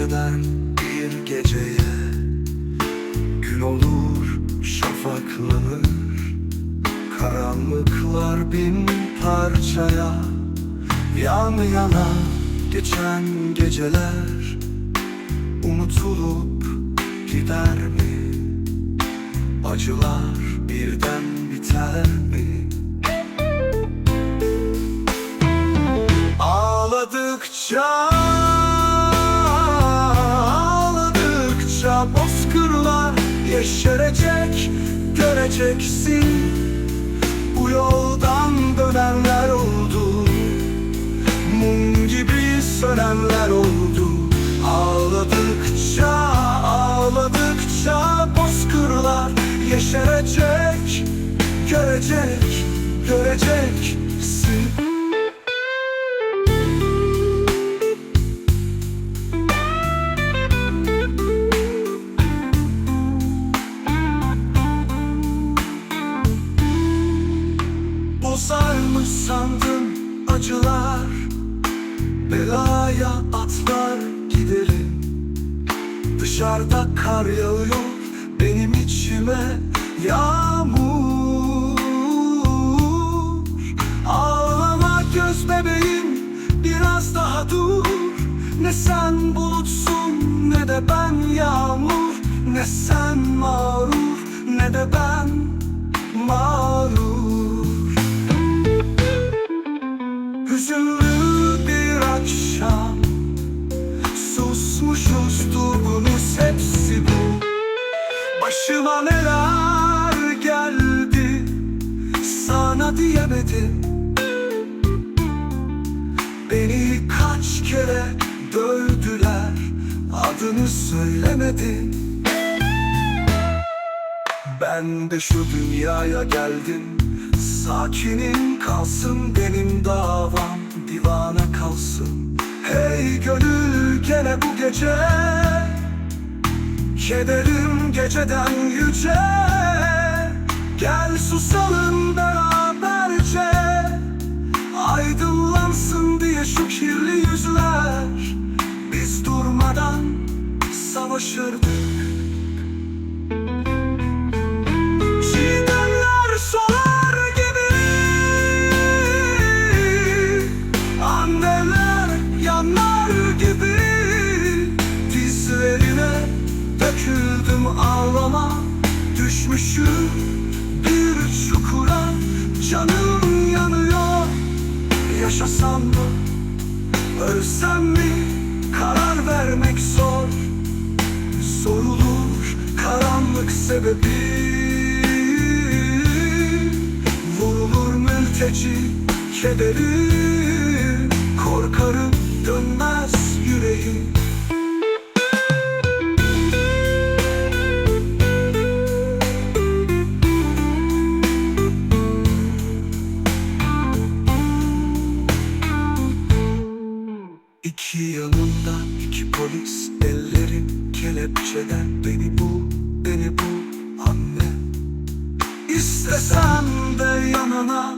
geceden bir geceye Gün olur şafaklanır Karanlıklar bin parçaya Yan yana geçen geceler Unutulup gider mi? Acılar birden biter mi? Ağladıkça bozkırlar yeşerecek Göreceksin. Bu yoldan dönenler oldu Mum gibi sönenler oldu. Ağladıkça ağladıkça bozkırlar yeşerecek Görecek, göreceksin Belaya atlar giderim. Dışarıda kar yağıyor benim içime yağmur. Ağlama göz bebeğim biraz daha dur. Ne sen bulutsun ne de ben yağmur. Ne sen mağrur ne de ben mağrur. Hüzünlü kere dövdüler. Adını söylemedim ben de şu dünyaya geldim. Sakinim kalsın benim davam. Divana kalsın. Hey gönül gene bu gece. Kederim geceden yüce. Gel susalım beraberce Düşmüşüm bir çukura Canım yanıyor. Yaşasam mı Ölsem mi Karar vermek zor. Sorulur karanlık sebebi. Vurulur mülteci kederi Korkarım dönmez yüreğim polis ellerim kelepçeden Beni bul, beni bul anne. İstesem de yanına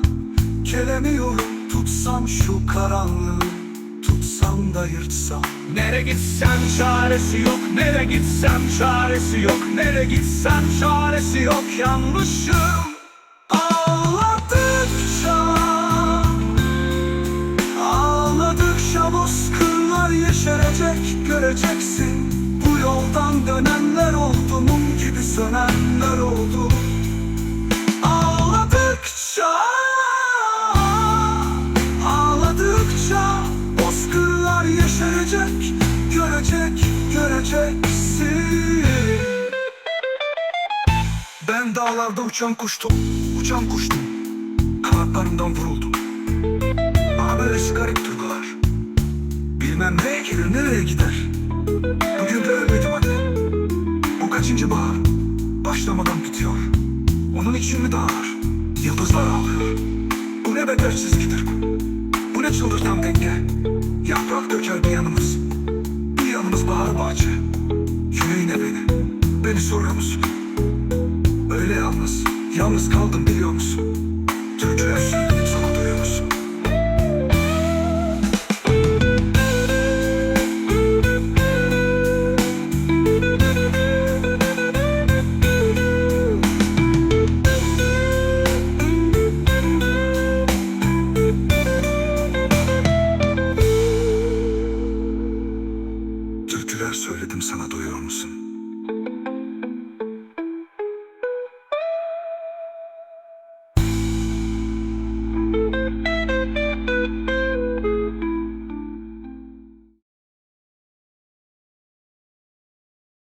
gelemiyorum. Tutsam şu karanlığı, tutsam da yırtsam. Nere gitsem çaresi yok Nere gitsem çaresi yok Nere gitsem çaresi yok. Yanlışım Göreceksin. Bu yoldan dönenler oldu Mum gibi sönenler oldu. Ağladıkça Ağladıkça Bozkırlar yeşerecek. Görecek, göreceksin. Ben dağlarda uçan kuştum, uçan kuştum. Kanatlarımdan vuruldum. Bana böylesi garip duygular Bilmem nereye gelir, nereye gider. Bugün de ölmedim anne. Bu kaçıncı bahar? Başlamadan bitiyor. Onun için mi dağlar Yıldızlar ağlıyor. Bu ne bedersizliktir Bu? Ne çıldırtan denge? Yaprak döker bir yanımız. Bir yanımız bahar bahçe Yüreğine beni Beni soruyor musun? Öyle yalnız, yalnız kaldım biliyor musun? Türküler